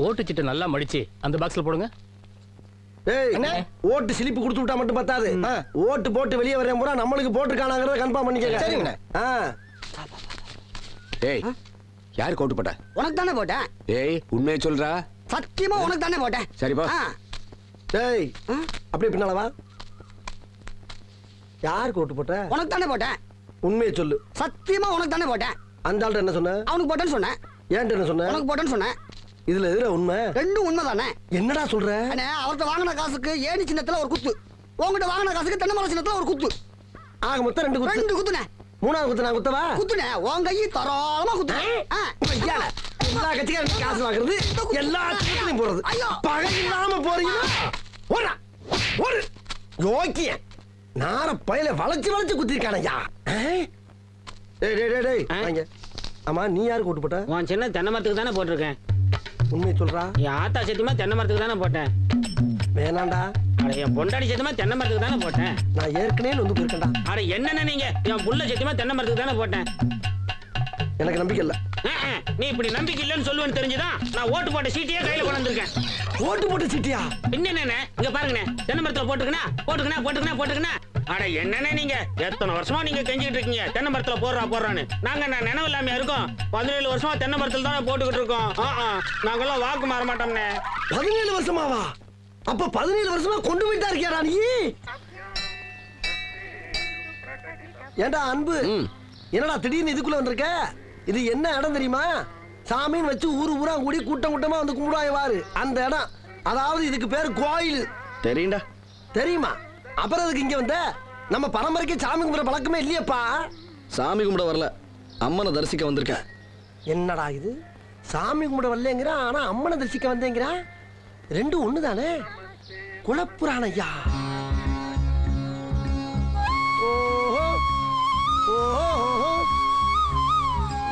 ஓட்டு சீட்டை நல்லா மடிச்சு அந்த பாக்ஸ்ல போடுங்க. ஏய் அண்ணே. ஓட்டு சிலிப்பு கொடுத்து விட்டா மட்டும் பத்தாது. ஆ. ஓட்டு போட்டு வெளியே வரேன் பூரா நம்மளுக்கு போட்டுருக்கானாங்கிறத கன்ஃபார்ம் பண்ணிக்கங்க. சரிங்கண்ணே. ஆ. ஏய் யார் கோட்டு போட்ட? உனக்கு தானே போட்டேன் ஏய் உண்மையை சொல்றா. சத்தியமா உனக்கு தானே போட்டேன் சரிப்பா டேய் அப்படியே பின்னால வா. யாருக்கு ஓட்டு போட்ட? உனக்கு தானே போட்டேன் உண்மையை சொல்லு. சத்தியமா உனக்கு தானே போட்டேன் அந்த ஆள்கிட்ட என்ன சொன்ன? அவனுக்கு போட்டேன்னு சொன்னேன் ஏன்ட்ட என்ன சொன்ன? உனக்கு போட்டேன்னு சொன்னேன் இதுல எதுல உண்மை? ரெண்டும் உண்மை தானே என்னடா சொல்ற? அண்ணே அவர்கிட்ட வாங்கின காசுக்கு ஏணி சின்னத்துல ஒரு குத்து. உங்ககிட்ட வாங்கின காசுக்கு தென்னை மரம் சின்னத்துல ஒரு குத்து. ஆக மொத்தம் ரெண்டு குத்து. ரெண்டு குத்துனே மூணாவது குத்து நான் குத்தவா? குத்துனே உன் கையை தரோளமா குத்துனே எல்லா கட்சிக்காரும் காசு வாங்குறது எல்லா கட்சியும் போறது. ஐயோ. பகை இல்லாம போறீங்களா ஓடா ஓடு. யோக்கிய நார பயில வளைச்சு வளைச்சு குத்திருக்கானய்யா டேய் டேய் டேய் டேய். ஆ? வாங்க. ஆமா நீ யாருக்கு ஓட்டு போட்ட? உன் சின்ன தென்னை மரத்துக்கு தானே போட்டிருக்கேன். உண்மையை சொல்றா? என் ஆத்தா சத்தியமா தென்னை மரத்துக்கு தானே போட்டேன். வேணாண்டா. அட என் பொண்டாடி சத்தியமா தென்னை மரத்துக்கு தானே போட்டேன். நான் ஏற்கனவே வந்து போயிருக்கேன்டா. அட என்னென்ன நீங்க? என் புள்ள சத்தியமா தென்னை மரத்துக்கு தானே போட்டேன். எனக்கு நம்பிக்கை இல்ல. ஆ, ஆ, நீ இப்படி நம்பிக்கை இல்லைன்னு சொல்லுவேன்னு தெரிஞ்சுதான் நான் ஓட்டு போட்ட சீட்டையே கையில கொண்டு வந்திருக்கேன். ஓட்டு போட்டு சிட்டியா? பின்ன என்னண்ணே இங்க பாருங்கண்ணே. தென்னை மரத்துல போட்டுக்கணா போட்டுக்கணா போட்டுக்கணா போட்டுக்கணா. அட என்னண்ணே நீங்க? எத்தனை வருஷமா நீங்க கெஞ்சிட்டு இருக்கீங்க? தென்னை மரத்துல போடுறா போடுறான்னு. நாங்க நான் நினைவு இல்லாம இருக்கோம்? பதினேழு வருஷமா தென்னை மரத்துல தானே போட்டுக்கிட்டு இருக்கோம். ஆ, ஆ, நாங்கெல்லாம் வாக்கு மாற மாட்டோம்ண்ணே. பதினேழு வருஷமாவா? அப்ப பதினேழு வருஷமா கொண்டு போயிட்டா இருக்கியாடா நீ? ஏண்டா அன்பு? ம். என்னடா திடீர்னு இதுக்குள்ள வந்திருக்க? இது என்ன இடம் தெரியுமா? சாமின்னு வச்சு ஊரு ஊரா கூடி கூட்டம் கூட்டமா வந்து கும்பிடுவாங்க வாரு அந்த இடம். அதாவது இதுக்கு பேரு கோயில். தெரியும்டா. தெரியுமா? அப்புறம் அதுக்கு இங்க வந்த? நம்ம பரம்பரைக்கு சாமி கும்பிட பழக்கமே இல்லையேப்பா. சாமி கும்பிட வரல. அம்மனை தரிசிக்க வந்திருக்கேன். என்னடா இது? சாமி கும்பிட வரலங்கிறான் ஆனா அம்மனை தரிசிக்க வந்தேங்கிறான் ரெண்டும் ஒண்ணு தானே ஐயா.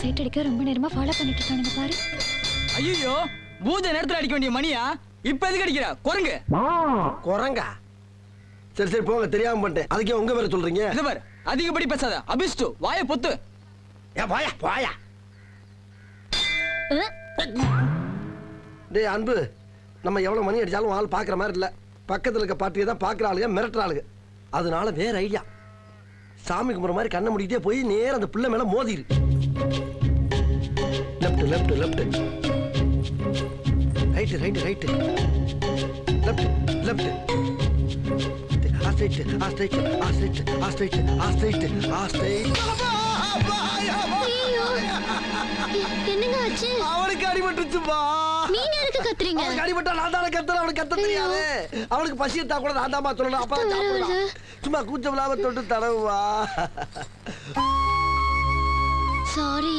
சைட் அடிக்க ரொம்ப நேரமா ஃபாலோ பண்ணிட்டு இருக்கானுங்க பாரு. ஐயோ பூஜை நேரத்துல அடிக்க வேண்டிய மணியா? இப்ப எதுக்கு அடிக்கிற? குரங்கு. குரங்கா? சரி சரி போங்க. தெரியாம பண்ணிட்டேன். அதுக்கே உங்க பேரை சொல்றீங்க? இது பாரு அதிகப்படி பேசாத. அபிஷ்டு வாயை பொத்து. ஏ போயா போயா டேய் அன்பு நம்ம எவ்வளவு மணி அடிச்சாலும் ஆள் பாக்குற மாதிரி இல்ல. பக்கத்துல இருக்க பாட்டியை தான் பாக்குற ஆளுங்க மிரட்டுற ஆளுங்க. அதனால வேற ஐடியா சாமி கும்பிட்ற மாதிரி கண்ணை முடிக்கிட்டே போய் நேரா அந்த பிள்ளை மேல மோதிரு. Left left left right right right left left ah straight ah straight ah straight ah straight ah straight ah straight என்னங்க ஆச்சு? அவனுக்கு அடிபட்டுச்சுப்பா நீங்க எதுக்கு கத்துறீங்க? அவனுக்கு அடிபட்டா நான் தானே கத்துறேன் அவனுக்கு கத்த தெரியாது. அவனுக்கு பசி எடுத்தா கூட நான் தாமா சொல்லணும். அப்பா சாப்பிடலாம். சும்மா கூச்சம் இல்லாம தொட்டு தடவுவா. சாரி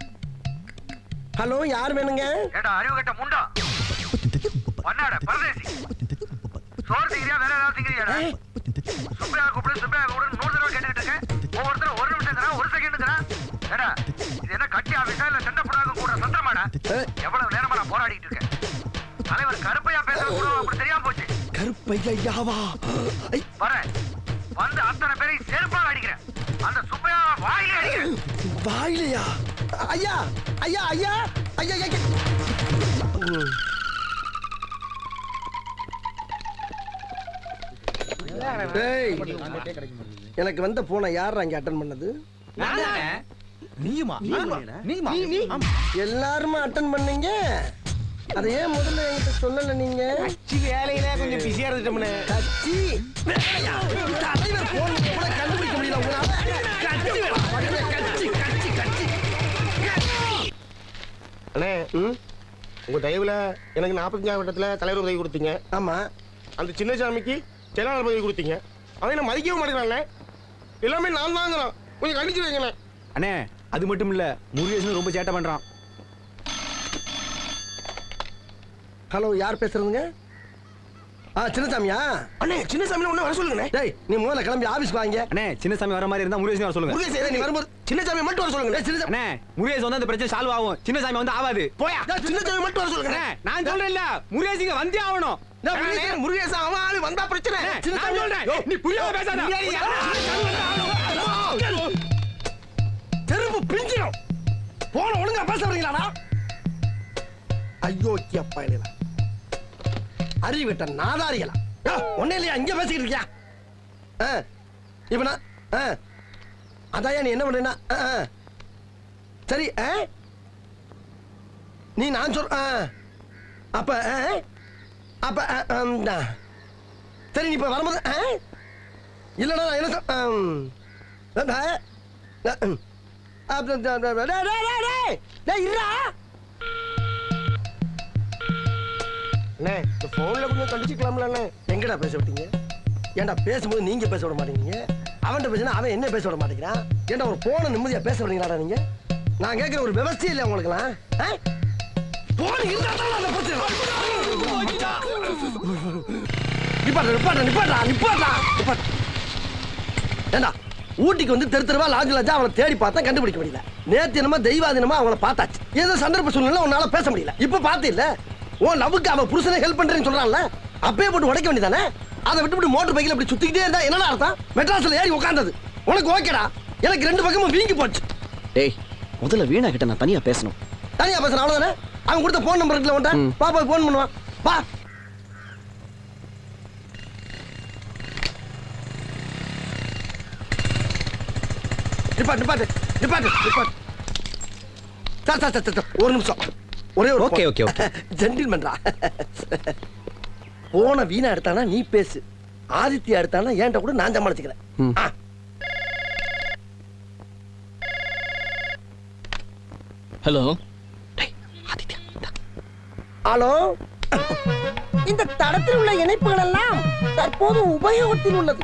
ஹலோ யார் வேணுங்க? ஏடா அறிவு கட்ட முண்டா. பண்ணாட பரதேசி. சோறு திங்கிறியா வேற ஏதாவது திங்கிறியாடா சுப்பையா கூப்பிடு சுப்பையா கூப்பிடு நூறு தடவை கேட்டுக்கிட்டு இருக்கேன். ஒவ்வொருத்தரும் ஒரு நிமிஷம் ஒரு செகண்ட் ஏடா இது என்ன கட்டி ஆபீஸா இல்ல சண்டை புறாக கூட சந்திரமாடா எவ்வளவு நேரமா நான் போராடிட்டு இருக்கேன். தலைவர் கருப்பையா பேசுறது கூட அப்படி தெரியாம போச்சு. கருப்பையாவா? ஐ, வரேன் வந்து அத்தனை பேரையும் செருப்பால் அடிக்கிறேன். அந்த சுப்பையா வாயிலே அடிக்கிறேன். வாயிலையா? ஐயா ஐயா ஐயா ஐயா ஐயா எனக்கு வந்த போனை யார் அங்க அட்டன் பண்ணது நீயுமா நீயுமா எல்லாருமே அட்டன் பண்ணீங்க அதை ஏன் முதல்ல என்கிட்ட சொல்லல நீங்க வேலையில கொஞ்சம் பிஸியா இருந்துட்டோம்னே கட்சி? தலைவர் போன் கூட கண்டுபிடிக்க முடியல உங்களால அண்ணே ம், உங்க தயவுல எனக்கு நாற்பத்தஞ்சாம் வட்டத்துல தலைவர் உதவி கொடுத்தீங்க. ஆமா. அந்த சின்ன சாமிக்கு செயலாளர் பதவி கொடுத்தீங்க. அவன் என்ன மதிக்கவும் மாட்டேங்கிறானே எல்லாமே நான் தாங்கிறான். கொஞ்சம் கண்டிச்சு வைங்களேன் அண்ணே. அது மட்டும் இல்ல முருகேசன் ரொம்ப சேட்டை பண்றான். ஹலோ யார் பேசுறதுங்க? ஆ சின்னசாமியா? அண்ணே சின்ன சாமியில ஒண்ணு வர சொல்லுங்கண்ணே டேய் நீ முதல்ல கிளம்பி ஆபீஸ்க்கு வாங்க. அண்ணே சின்ன சாமி வர மாதிரி இருந்தா முருகேசன் வர சொல்லுங்க. முருகேசன் நீ வரும்போது சின்ன சாமி மட்டும் வர சொல்லுங்க. சின்னசாமி அண்ணே முருகேசன் வந்து அந்த பிரச்சனை சால்வ் ஆகும். சின்ன சாமி வந்து ஆகாது போயா. சின்ன சாமி மட்டும் வர சொல்லுங்க. நான் சொல்றேன் இல்ல முருகேசிங்க வந்தே ஆகணும். முருகேசன் அவன் ஆளு வந்தா பிரச்சனை. சின்ன நான். சொல்றேன். நீ புரியாம பேசாத. தெருப்பு பிஞ்சிடும். போன ஒழுங்கா பேச வரீங்களாடா ஐயோ அப்பா அறிவிட்ட யோ, ஒண்ணே இல்லையா இங்க பேசிக்கிட்டு இருக்கியா? இப்ப நான் அதாயா நீ என்ன பண்றேன்னா ஆ, சரி ஆ? நீ நான் சொல் ஆ. அப்ப ஆ? அப்ப ஆ, சரி நீ இப்ப வரும்போது ஆ? நான் என்ன சொல் ஆ, டே, இருடா. அண்ணே இந்த போன்ல கொஞ்சம் கண்டிச்சுக்கலாம்ல அண்ணே எங்கடா பேச விட்டீங்க ஏன்டா பேசும்போது நீங்க பேச விட மாட்டேங்கிறீங்க அவன்கிட்ட பேசினா அவன் என்ன பேச விட மாட்டேங்கிறான்? ஏன்டா ஒரு போன நிம்மதியா பேச வரீங்களாடா நீங்க? நான் கேட்கிற ஒரு விவசாயம் இல்லை உங்களுக்குலாம் போன் இருந்தா தான் அந்த பிரச்சனை நிப்பாட்டா நிப்பாட்டா நிப்பாட்டா நிப்பாட்டா நிப்பாட்டா. ஏண்டா ஊட்டிக்கு வந்து தெரு தெருவா லாஜ் லாஜா அவனை தேடி பார்த்தா கண்டுபிடிக்க முடியல. நேத்து என்னமோ தெய்வாதீனமா அவங்கள பார்த்தாச்சு. ஏதோ சந்தர்ப்ப சூழ்நிலை உன்னால பேச முடியல. இப்ப பார்த்து இல்ல. ஓ லவ்வுக்கு அவன் புருஷனை ஹெல்ப் பண்றேன்னு சொல்றான்ல. அப்பயே போட்டு உடைக்க வேண்டியதானே? அதை விட்டுவிட்டு மோட்டர் பைக்கில் அப்படி சுத்திக்கிட்டே இருந்தா என்னடா அர்த்தம்? மெட்ராஸ்ல ஏறி உட்கார்ந்தது உனக்கு ஓகேடா. எனக்கு ரெண்டு பக்கமும் வீங்கி போச்சு. டேய் முதல்ல வீணா கிட்ட நான் தனியா பேசணும். தனியா பேசுறேன் அவ்வளவுதானே? அவன் கொடுத்த போன் நம்பர் இருக்குல்ல உன்ட்ட. பாப்பா போன் பண்ணுவான். பா நிப்பாட்டு நிப்பாட்டு நிப்பாட்டு நிப்பாட்டு. சார் சார் சார், சார் ஒரு நிமிஷம். ஒரே ஒரு Okay, okay, okay. ஜென்டில்மேன்டா போன வீணா எடுத்தானா நீ பேசு. ஆதித்யா எடுத்தானா ஏன்ட்ட கூட நான் சமாளிச்சுக்கிறேன். ஹலோ. டேய் ஆதித்யா இந்தா. ஹலோ. இந்த தடத்தில் உள்ள இணைப்புகள் எல்லாம் தற்போது உபயோகத்தில் உள்ளது.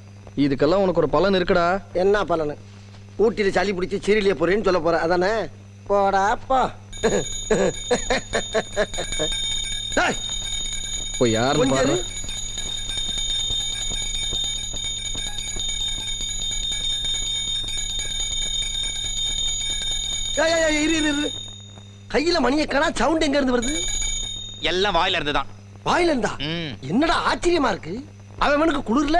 இதுக்கெல்லாம் உனக்கு ஒரு பலன் இருக்குடா. என்ன பலனு? ஊட்டியில் சளி பிடிச்சி சீரியலிய போறேன்னு சொல்ல போற அதானே? போடா போ. டேய், போய் யாருன்னு பாரு. கையில மணியை காணா சவுண்ட் எங்க இருந்து வருது? எல்லாம் வாயில இருந்து தான் வாயில இருந்தா? ம். என்னடா ஆச்சரியமா இருக்கு? அவனுக்கு குளிர்ல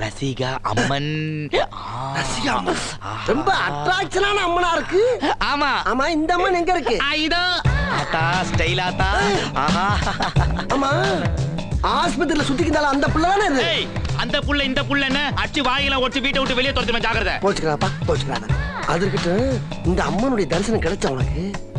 ரசிகா அம்மன். ரசிகா அம்மன். ரொம்ப அட்ராக்ஷனான அம்மனா இருக்கு ஆமா. ஆமா இந்த அம்மன் எங்க இருக்கு? இதோ. ஆத்தா ஸ்டைல் ஆத்தா. ஆஹா. ஆமா. ஆஸ்பத்திரியில சுத்திக்கிட்டால அந்த பிள்ளை தானே இது? ஏய் அந்த புள்ள இந்த புள்ளன்னு அடிச்சு வாயில ஒடிச்சு வீட்டை விட்டு வெளியே துரத்துமே ஜாக்கிரதை. போச்சுக்கிறாப்பா போச்சுக்கிறாத அது இருக்கட்டும் இந்த அம்மனுடைய தரிசனம் கிடைச்ச உனக்கு?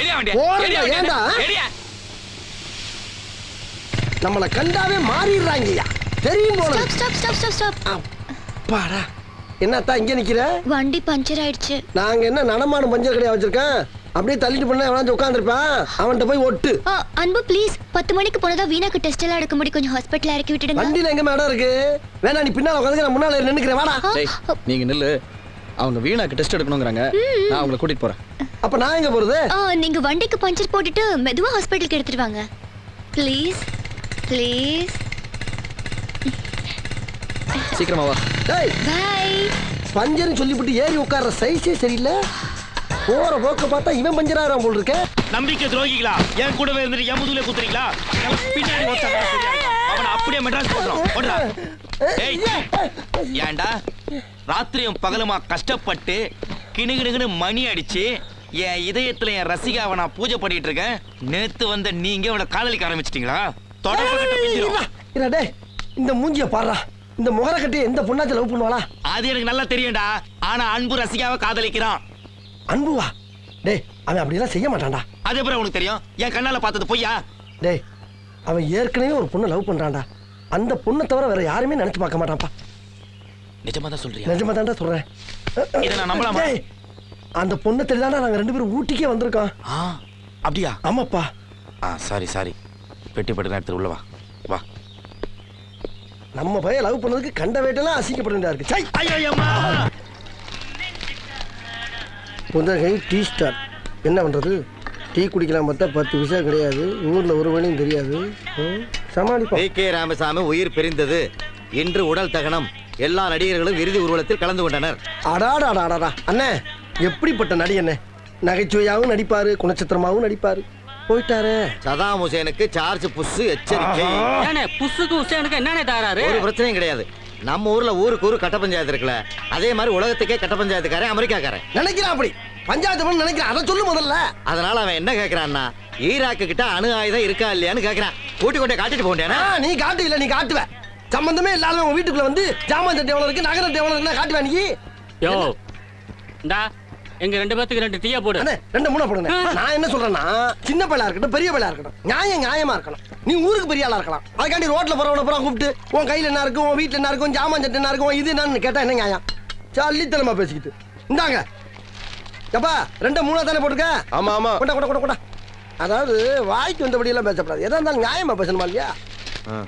ஏன்டா? எரியா நம்மளை கண்டாவே மாறிடுறாங்கய்யா. தெரியும் போல ஸ்டாப் ஸ்டாப் ஸ்டாப் ஸ்டாப் அப்பாடா. என்னத்தா இங்க நிக்கிற? வண்டி பஞ்சர் ஆயிடுச்சு. நாங்க என்ன நடமாடும் பஞ்சர் கடையா வச்சிருக்கேன்? அப்படியே தள்ளிட்டு பண்ண எவனாச்சும் உட்காந்துருப்பான் அவன்கிட்ட போய் ஒட்டு. அன்பு ப்ளீஸ் பத்து மணிக்கு போனதா வீணாக்கு டெஸ்ட் எல்லாம் எடுக்க முடியும். கொஞ்சம் ஹாஸ்பிட்டல் இறக்கி விட்டுடுங்க. வண்டியில எங்க மேடம் இருக்கு? வேணா நீ பின்னால உட்காந்து நான் முன்னால நின்னுக்கிறேன். வாடா. நீங்க நில்லு. அவங்க வீணாக்கு டெஸ்ட் எடுக்கணுங்கிறாங்க நான் அவங்கள கூட்டிட்டு போறேன். அப்ப நான் எங்க போறது? ஆ, நீங்க வண்டிக்கு பஞ்சர் போட்டுட்டு மெதுவா ஹாஸ்பிட்டலுக்கு எடுத்துட்டு வாங்க ப்ளீஸ் ப்ளீஸ் சீக்கிரமா வா. டேய் பை பஞ்சர்னு சொல்லிவிட்டு ஏறி உட்கார்ற சைஸே சரியில்லை. போற போக்க பார்த்தா இவன் பஞ்சர் ஆகிறான் போல் இருக்க. நம்பிக்கை துரோகிகளா? என் கூடவே இருந்துட்டு என் முதுகுல குத்துறீங்களா? பின்னாடி அப்படியே மெட்ராஸ் போடுறோம் ஓடுறா ஏய் ஏன்டா? ராத்திரியும் பகலுமா கஷ்டப்பட்டு கிணுகிணுகினு மணி அடிச்சு என் இதயத்துல என் ரசிகாவை நான் பூஜை பண்ணிட்டு இருக்கேன். நேத்து வந்த நீங்க அவளை காதலிக்க ஆரம்பிச்சிட்டீங்களா? தொடர்பு இந்த மூஞ்சிய பாடுறா இந்த முகர கட்டி எந்த பொண்ணாச்சும் லவ் பண்ணுவாளா? அது எனக்கு நல்லா தெரியும்டா. ஆனா அன்பு ரசிகாவை காதலிக்கிறான். அன்புவா? டேய் அவன் அப்படியெல்லாம் செய்ய மாட்டான்டா. அது எப்படி உனக்கு தெரியும்? என் கண்ணால பார்த்தது பொய்யா? டேய் அவன் ஏற்கனவே ஒரு பொண்ணை லவ் பண்றான்டா. அந்த பொண்ணை தவிர வேற யாருமே நினைச்சு பார்க்க மாட்டான்ப்பா. நிஜமா தான் சொல்றியா? நிஜமா தான்டா சொல்றேன். இதை நான் நம்பலாமா? டேய், அந்த பொண்ணை தெரியாண்டா நாங்க ரெண்டு பேரும் ஊட்டிக்கே வந்திருக்கோம். ஆ அப்படியா? ஆமாப்பா. ஆ சாரி சாரி. பெட்டி பட்டு எடுத்து உள்ள வா. வா. நம்ம பையன் லவ் பண்ணதுக்கு கண்ட வேட்டெல்லாம் அசிங்கப்பட இருக்கு. சை ஐயோ அம்மா! புதகை டீ ஸ்டார் என்ன பண்றது? டீ குடிக்கலாம் பார்த்தா பத்து விஷயம் கிடையாது. ஊர்ல ஒரு வழியும் தெரியாது. ம், சமாளிப்போம். D K. ராமசாமி உயிர் பிரிந்தது. இன்று உடல் தகனம். எல்லா நடிகர்களும் இறுதி ஊர்வலத்தில் கலந்து கொண்டனர். அடாடாடாடாடா அண்ணே எப்படிப்பட்ட நடி அண்ணே? நகைச்சுவையாவும் நடிப்பாரு குணச்சித்திரமாவும் நடிப்பாரு. போயிட்டாரே. சதாம் ஹுசேனுக்கு சார்ஜ் புஷ் எச்சரிக்கை. ஏனே புசுக்கு உசேனுக்கு என்னனே தாராரு ஒரு பிரச்சனையும் கிடையாது. நம்ம ஊர்ல ஊருக்கு ஊரு கட்ட பஞ்சாயத்து இருக்குல்ல. அதே மாதிரி உலகத்துக்கே கட்ட பஞ்சாயத்துக்காரன் அமெரிக்காக்காரன். நினைக்கிறான் அப்படி. பஞ்சாயத்து பண்ண நினைக்கிறான். அதை சொல்லு முதல்ல. அதனால அவன் என்ன கேக்குறான்னா ஈராக்கு கிட்ட அணு ஆயுதம் இருக்கா இல்லையான்னு கேக்குறான். கூட்டி கொண்டே காட்டிட்டு போண்டேனா நீ காட்டு இல்ல நீ காட்டுவ. சம்பந்தமே இல்லாத உங்க வீட்டுக்குள்ள வந்து ஜாமான் சட்டை எவ்வளவு இருக்கு நகர எவ்வளவு இருக்குன்னா காட்டுவ நீ. யோ இந்தா எங்க ரெண்டு பேத்துக்கு ரெண்டு டீயா போடு. அண்ணே ரெண்டு மூணு போடுங்க. நான் என்ன சொல்றேன்னா சின்ன பையலா இருக்கட்டும் பெரிய பையலா இருக்கட்டும் நியாயம் நியாயமா இருக்கணும். நீ ஊருக்கு பெரிய ஆளா இருக்கலாம். அதுக்காண்டி ரோட்ல போறவன பூரா கூப்பிட்டு உன் கையில என்ன இருக்கும் உன் வீட்டுல என்ன இருக்கும் ஜாமான் சட்டை என்ன இருக்கும் இது என்னன்னு கேட்டா என்ன நியாயம்? சல்லித்தனமா பேசிக்கிட்டு. இந்தாங்க. எப்பா ரெண்டு மூணா தானே போட்டுக்க ஆமா ஆமா. கொண்டா கொண்டா கொண்டா கொண்டா. அதாவது வாய்க்கு வந்தபடி எல்லாம் பேசக்கூடாது எதா இருந்தாலும் நியாயமா பேசணுமா இல்லையா?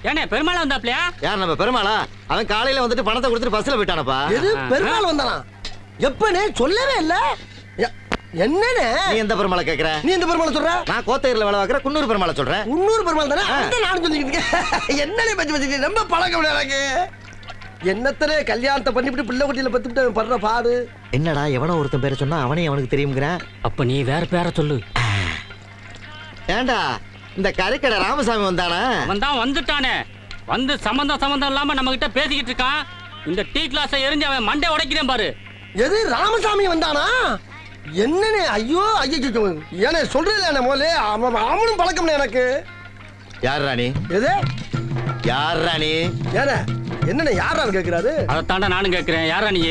ஏனே பெருமாள் வந்தாப்லையா? யார் நம்ம பெருமாளா? அவன் காலையில வந்துட்டு பணத்தை கொடுத்துட்டு பஸ்ல போயிட்டானப்பா. எது? பெருமாள் வந்தானா? எப்பனே சொல்லவே இல்ல. எ- என்னண்ணே நீ எந்த பெருமாளை கேக்குற? நீ எந்த பெருமாளை சொல்ற? நான் கோத்தகிரில வேலை பார்க்குற குன்னூர் பெருமாளை சொல்றேன். முன்னூறு பெருமாள் தானே? நானும் சொல்லிக்கிட்டு இருக்கேன். என்னனே பச்சு பச்சு ரொம்ப பழக்கம் எனக்கு. என்னத்தனே கல்யாணத்தை பண்ணிவிட்டு பிள்ளை குட்டியில பத்துக்கிட்டு அவன் படுற பாடு? என்னடா எவனோ ஒருத்தன் பேரை சொன்னா அவனே அவனுக்கு தெரியுங்கிறேன் அப்ப நீ வேற பேரை சொல்லு. ஏண்டா இந்த கரைக்கடை ராமசாமி வந்தானா? அவன் தான் வந்துட்டானே. வந்து சம்பந்தம் சம்பந்தம் இல்லாம நம்ம கிட்ட பேசிக்கிட்டு இருக்கான். இந்த டீ கிளாஸை எரிஞ்சு அவன் மண்டை உடைக்கிறேன் பாரு. எது ராமசாமி வந்தானா? என்னனே ஐயோ ஐயோ ஏனே சொல்றேன் என்ன முதல்ல அவன் அவனும் பழக்கம்னே எனக்கு. யார் ராணி எது? யார் ராணி ஏனே என்னண்ணே யாரான்னு கேட்கிறாரு அதைத்தாண்டா நானும் கேட்கிறேன் யாரா நீ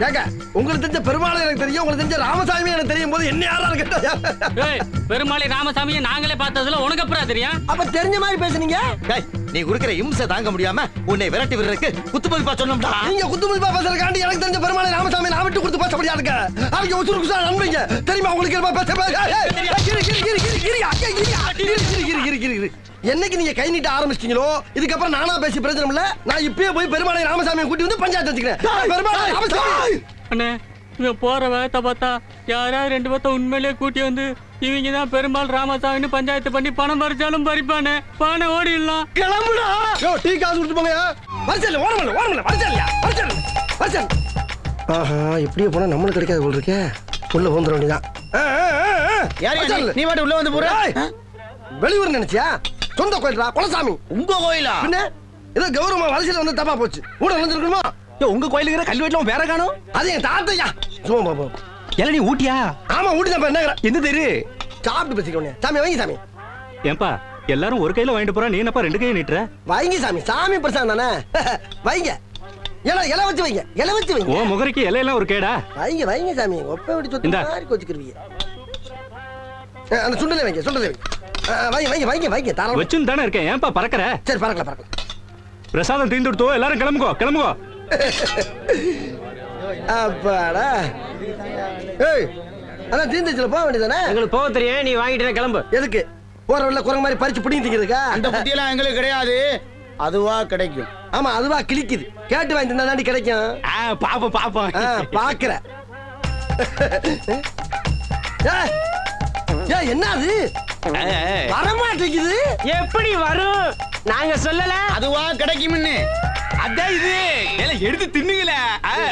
ஏங்க உங்களுக்கு தெரிஞ்ச பெருமாள் எனக்கு தெரியும் உங்களுக்கு தெரிஞ்ச ராமசாமி எனக்கு தெரியும் போது என்ன யாரான்னு கேட்டா பெருமாளை ராமசாமியை நாங்களே பார்த்ததுல உனக்கு அப்புறம் தெரியும்? அப்ப தெரிஞ்ச மாதிரி பேசுனீங்க? டேய், நீ குடுக்கிற இம்சை தாங்க முடியாம உன்னை விரட்டி விடுறதுக்கு குத்துமதிப்பா சொன்னோம்டா நீங்க குத்துமதிப்பா பேசுறதுக்காண்டி எனக்கு தெரிஞ்ச பெருமாளை ராமசாமி நான் விட்டு கொடுத்து பேசப்படியா இருக்க? அவங்க உசுறு குசா நண்பீங்க தெரியுமா உங்களுக்கு என்ன பேச என்னைக்கு நீங்க கை நீட்ட ஆரம்பிச்சிட்டீங்களோ? இதுக்கப்புறம் நானா பேசி பிரச்சனை இல்ல. நான் இப்பயே போய் பெருமாளை ராமசாமியை கூட்டி வந்து பஞ்சாயத்து வச்சுக்கிறேன். அண்ணே இவன் போற வேகத்தை பார்த்தா யாராவது ரெண்டு பேர்த்த உண்மையிலேயே கூட்டி வந்து இவங்க தான் பெருமாள் ராமசாமின்னு பஞ்சாயத்து பண்ணி பணம் பறிச்சாலும் பறிப்பானே. பானை ஓடிடலாம். கிளம்புடா. யோ டீ காசு கொடுத்து போங்க. வரச்சல் ஓரமல்ல ஓரமல்ல வரச்சல்யா வரச்சல் வரச்சல் ஆஹா இப்படியே போனா நம்மளுக்கு கிடைக்காது போல் இருக்கே. உள்ள வந்துட வேண்டியதான் நீ மட்டும் உள்ள வந்து போற. வெளியூர் நினைச்சியா? சொந்த கோயில்டா குலசாமி. உங்க கோயிலா? பின்ன ஏதோ கௌரவமா வரிசையில வந்து தப்பா போச்சு. கூட வந்துருக்கணுமா உங்க கோயிலுக்கு கல்வி வீட்டுல உன் பேர காணும்? அது என் தாத்தையா சும்மா பாப்பா ஏல நீ ஊட்டியா? ஆமா ஊட்டி தான் என்ன எந்த தெரு? சாப்பிட்டு பேசிக்கோங்க சாமி வைங்க சாமி. ஏன்பா எல்லாரும் ஒரு கையில வாங்கிட்டு போறா நீ என்னப்பா ரெண்டு கையை நீட்டுற? வைங்க சாமி. சாமி பிரசாதம் தானே? வைங்க. இலை இலை வச்சு வைங்க. இலை வச்சு வைங்க. ஓ முகரைக்கு இலையெல்லாம் ஒரு கேடா? வைங்க வைங்க சாமி. ஒப்ப விட்டு சொத்து. மாதிரி கொச்சுக்கிருவீங்க அஹ், அந்த சுண்டலை வைங்க சுண்டலை வைங்க. வைங்க வைங்க வைங்க வைங்க தாராளமா. வச்சுன்னு தானே இருக்கேன். ஏன்பா பறக்கற? சரி பறக்கல பறக்கல. பிரசாதம் தீர்ந்து கொடுத்தோ எல்லாரும் கிளம்புகோ கிளம்புகோ அப்பாடா. ஏய் அதான் தீந்துச்சுல போக வேண்டியதானே எங்களுக்கு போக தெரியும் நீ வாங்கிட்டு கிளம்பு. எதுக்கு? போற வழியில குரங்கு மாதிரி பறிச்சு பிடிங்கி திங்கிறதுக்கா? அந்த புத்தியெல்லாம் எங்களுக்கு கிடையாது. அதுவா கிடைக்கும். ஆமா அதுவா கிழிக்குது. கேட்டு வாங்கி தந்தா தாண்டி கிடைக்கும் பாப்போம் பாப்போம். ஆ, பாக்குற ஏய், ஏய், என்ன அது வரமாட்டேங்குது எப்படி வரும் நாங்க சொல்லல அதுவா கிடைக்கும்னு அதான் இது ஏல எடுத்து தின்னுங்களே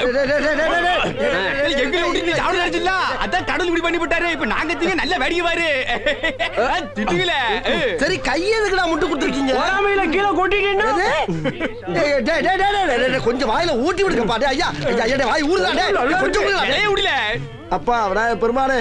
விட்டு டேய், சாப்பிட நினைச்சிடல அதான் கடவுள் இப்படி பண்ணி விட்டாரு இப்ப நாங்க திங்க நல்ல வேடிக்கை பாரு தின்னுங்களே சரி கையை எதுக்குடா முட்டு கொடுத்துருக்கீங்க பொறாமையில கீழே டேய், கொஞ்சம் வாயில ஊட்டி விடுங்க பாட்டு ஐயா ஐயா, ஐயா டேய், வாய் டேய், கொஞ்சம் விடல அப்பா விநாயகர் பெருமானே